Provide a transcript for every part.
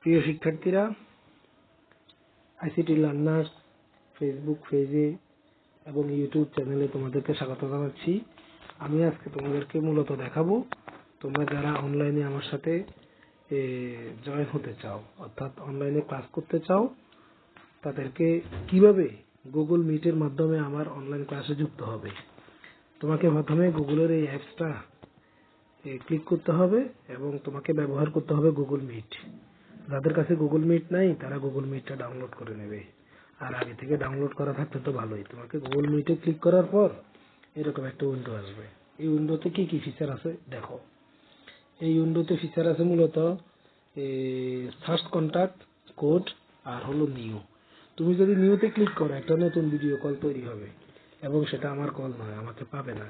প্রিয় শিক্ষার্থীরা ICT learner Facebook পেজে এবং ইউটিউব চ্যানেলে তোমাদেরকে স্বাগত জানাচ্ছি। আমি আজকে তোমাদেরকে মূলত দেখাবো, তোমরা যারা অনলাইনে আমার সাথে জয়েন হতে চাও, অর্থাৎ অনলাইনে ক্লাস করতে চাও, তাদেরকে কীভাবে গুগল মিটের মাধ্যমে আমার অনলাইন ক্লাসে যুক্ত হবে? তোমাকে প্রথমে গুগলের এই অ্যাপসটা ক্লিক করতে হবে এবং তোমাকে ব্যবহার করতে হবে গুগল মিট যাদের কাছে গুগল মিট নাই, তারা গুগল মিটটা ডাউনলোড করে নেবে। আর আগে থেকে ডাউনলোড করা থাকলে তো ভালোই। তোমাকে গুগল মিটে ক্লিক করার পর এরকম একটা উইন্ডো আসবে। এই উইন্ডোতে কি কি ফিচার আছে? দেখো। এই উইন্ডোতে ফিচার আছে মূলত ফার্স্ট কন্টাক্ট কোড আর হলো নিউ তুমি যদি নিউতে ক্লিক করো, একটা নতুন ভিডিও কল তৈরি হবে। এবং সেটা আমার কল নয়, আমাকে পাবে না।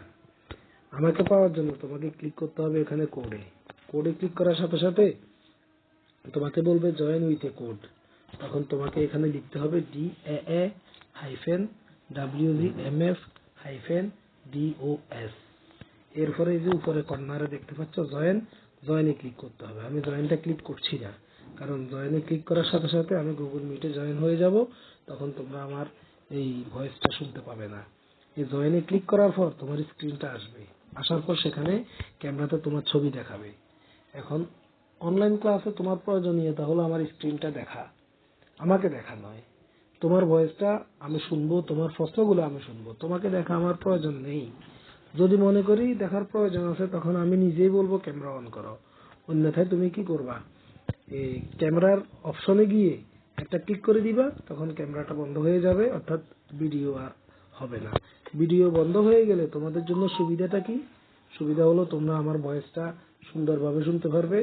আমাকে পাওয়ার জন্য তোমাকে ক্লিক করতে হবে এখানে কোডে কোডে ক্লিক করার সাথে সাথে তোমাকে বলবে জয়েন উইথ এ কোড তখন তোমাকে এখানে লিখতে হবে D A A hyphen W G M F hyphen D O S এরপরে এই যে উপরে কর্নারে দেখতে পাচ্ছ জয়েন জয়েনে ক্লিক করতে হবে। আমি জয়েনটা ক্লিক করছি না। কারণ জয়েনে ক্লিক করার সাথে সাথে আমি গুগল মিটে জয়েন হয়ে যাব, তখন তোমরা আমার এই ভয়েসটা শুনতে পাবে না। এই জয়েনে ক্লিক করার পর তোমার স্ক্রিনটা আসবে। আসার পর সেখানে ক্যামেরাতে তোমার ছবি দেখাবে। এখন অনলাইন ক্লাসে তোমার প্রয়োজনীয়তা হলো আমার স্ক্রিনটা দেখা। আমাকে দেখা নয়। তোমার ভয়েসটা আমি শুনব, তোমার প্রশ্নগুলো আমি শুনব। তোমাকে দেখা আমার প্রয়োজন নেই। যদি মনে করি দেখার প্রয়োজন আছে, তখন আমি নিজেই বলব, ক্যামেরা অন করো। অন্যথায় তুমি কি করবা? এই ক্যামেরার অপশনে গিয়ে একটা ক্লিক করে দিবা, তখন ক্যামেরাটা বন্ধ হয়ে যাবে, অর্থাৎ ভিডিও আর হবে না। ভিডিও বন্ধ হয়ে গেলে তোমাদের জন্য সুবিধাটা কি? সুবিধা হলো তোমরা আমার ভয়েসটা সুন্দরভাবে শুনতে পারবে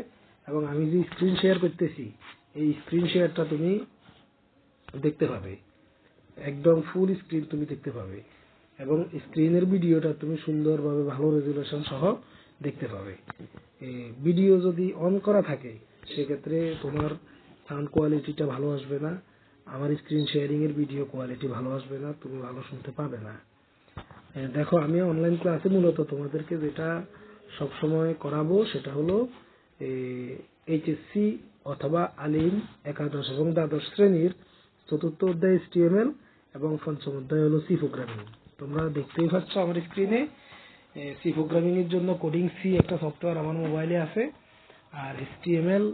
এবং আমি যে স্ক্রিন শেয়ার করতেছি, এই স্ক্রিন শেয়ারটা তুমি দেখতে পাবে। একদম ফুল স্ক্রিন তুমি দেখতে পাবে এবং স্ক্রিনের ভিডিওটা তুমি সুন্দরভাবে ভালো রেজুলেশন সহ দেখতে পাবে। ভিডিও যদি অন করা থাকে, সেক্ষেত্রে তোমার সাউন্ড কোয়ালিটিটা ভালো আসবে না। আমার স্ক্রিন শেয়ারিং এর ভিডিও কোয়ালিটি ভালো আসবে না, তুমি ভালো শুনতে পাবে না। দেখো, আমি অনলাইন ক্লাসে মূলত তোমাদেরকে যেটা সবসময় করাবো সেটা হলো এইচএসসি অথবা আলিম, একাদশ এবং দ্বাদশ শ্রেণির চতুর্থ অধ্যায় এসটিএমএল এবং পঞ্চম অধ্যায় হলো সি প্রোগ্রামিং তোমরা দেখতেই পাচ্ছ আমার স্ক্রিনে সি প্রোগ্রামিং এর জন্য কোডিং সি একটা সফটওয়্যার আমার মোবাইলে আছে, আর এসটিএমএল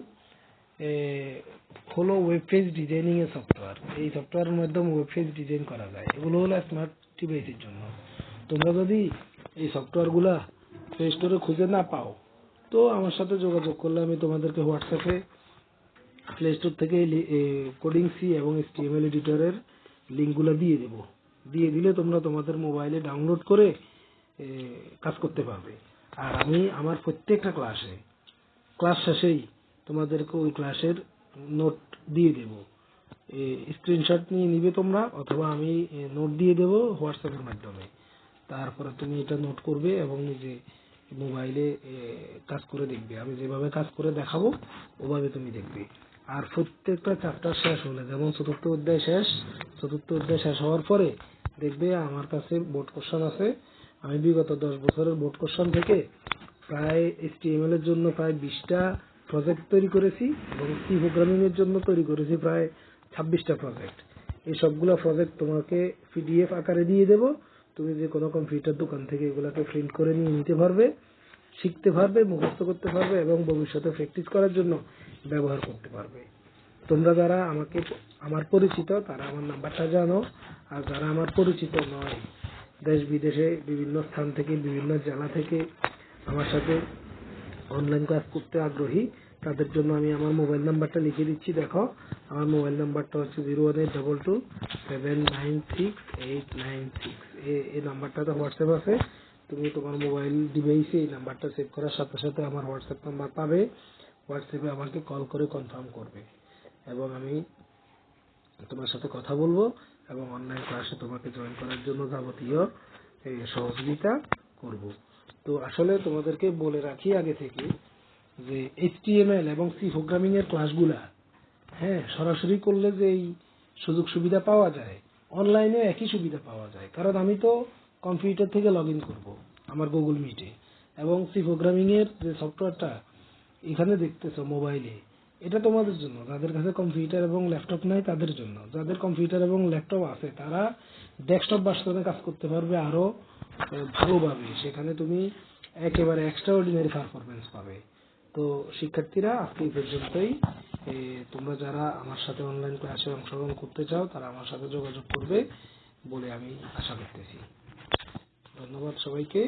হলো ওয়েব পেজ ডিজাইনিং এর সফটওয়্যার এই সফটওয়্যারের মাধ্যমে ওয়েব পেজ ডিজাইন করা যায়। এগুলো হলো স্মার্ট ডিভাইসের জন্য। তোমরা যদি এই সফটওয়্যারগুলা প্লে স্টোরে খুঁজে না পাও, তো আমার সাথে যোগাযোগ করলে আমি তোমাদেরকে হোয়াটসঅ্যাপে প্লে স্টোর থেকে কোডিং সি এবং এসটিএমএল এডিটরের লিঙ্কগুলো দিয়ে দেব। দিয়ে দিলে তোমরা তোমাদের মোবাইলে ডাউনলোড করে কাজ করতে পারবে। আর আমি আমার প্রত্যেকটা ক্লাসে ক্লাস শেষেই তোমাদেরকে ওই ক্লাসের নোট দিয়ে দেব। স্ক্রিনশট নিয়ে নিবে তোমরা, অথবা আমি নোট দিয়ে দেব হোয়াটসঅ্যাপের মাধ্যমে। তারপরে তুমি এটা নোট করবে এবং নিজে মোবাইলে কাজ করে দেখবে। আমি যেভাবে কাজ করে দেখাবো, ওভাবে তুমি দেখবে। আর প্রত্যেকটা চ্যাপ্টার শেষ হলে, যেমন চতুর্থ অধ্যায় শেষ, চতুর্থ অধ্যায় শেষ হওয়ার পরে দেখবে আমার কাছে বোর্ড কোশ্চেন আছে। আমি বিগত দশ বছরের বোর্ড কোশ্চেন থেকে প্রায় এসটিএমএল এর জন্য প্রায় বিশটা প্রজেক্ট তৈরি করেছি এবং সি প্রোগ্রামিং এর জন্য তৈরি করেছি প্রায় ছাব্বিশটা প্রজেক্ট এই সবগুলো প্রজেক্ট তোমাকে পিডিএফ আকারে দিয়ে দেব। তুমি যে কোনো কম্পিউটার দোকান থেকে এগুলাকে প্রিন্ট করে নিয়ে নিতে পারবে, শিখতে পারবে, মুখস্থ করতে পারবে এবং ভবিষ্যতে প্র্যাকটিস করার জন্য ব্যবহার করতে পারবে। তোমরা যারা আমাকে আমার পরিচিত, তারা আমার নাম্বারটা জানো। আর যারা আমার পরিচিত নয় দেশ বিদেশে বিভিন্ন স্থান থেকে, বিভিন্ন জেলা থেকে আমার সাথে অনলাইন ক্লাস করতে আগ্রহী, তাদের জন্য আমি আমার মোবাইল নাম্বারটা লিখে দিচ্ছি, দেখো। আমার মোবাইল নাম্বারটা হচ্ছে zero one eight double two seven nine six eight nine six এই নাম্বারটাতে হোয়াটসঅ্যাপ আছে। তুমি তোমার মোবাইল ডিভাইসে এই নাম্বারটা সেভ করার সাথে সাথে আমার হোয়াটসঅ্যাপ নাম্বার পাবে। হোয়াটসঅ্যাপে আমাকে কল করে কনফার্ম করবে। এবং আমি তোমার সাথে কথা বলব এবং অনলাইন ক্লাসে তোমাকে জয়েন করার জন্য যাবতীয় সহযোগিতা করব। তো আসলে তোমাদেরকে বলে রাখি আগে থেকে যে এইচটিএমএল এবং সি প্রোগ্রামিং এর ক্লাসগুলা হ্যাঁ সরাসরি করলে যে এই সুযোগ সুবিধা পাওয়া যায় অনলাইনে একই সুবিধা পাওয়া যায়। কারণ আমি তো কম্পিউটার থেকে লগ ইন করব আমার গুগল মিটে এবং সি প্রোগ্রামিং এর যে সফটওয়্যারটা এখানে দেখতেছো মোবাইলে এটা তোমাদের জন্য, যাদের কাছে কম্পিউটার এবং ল্যাপটপ নাই তাদের জন্য। যাদের কম্পিউটার এবং ল্যাপটপ আছে, তারা ডেস্কটপ ভার্সনে কাজ করতে পারবে আরও ভালোভাবে, সেখানে তুমি একেবারে এক্সট্রা অর্ডিনারি পারফরমেন্স পাবে। তো শিক্ষার্থীরা, আজকে এই পর্যন্তই। তোমরা যারা আমার সাথে অনলাইন ক্লাসে অংশগ্রহণ করতে চাও, তারা আমার সাথে যোগাযোগ করবে বলে আমি আশা করতেছি। ধন্যবাদ সবাইকে।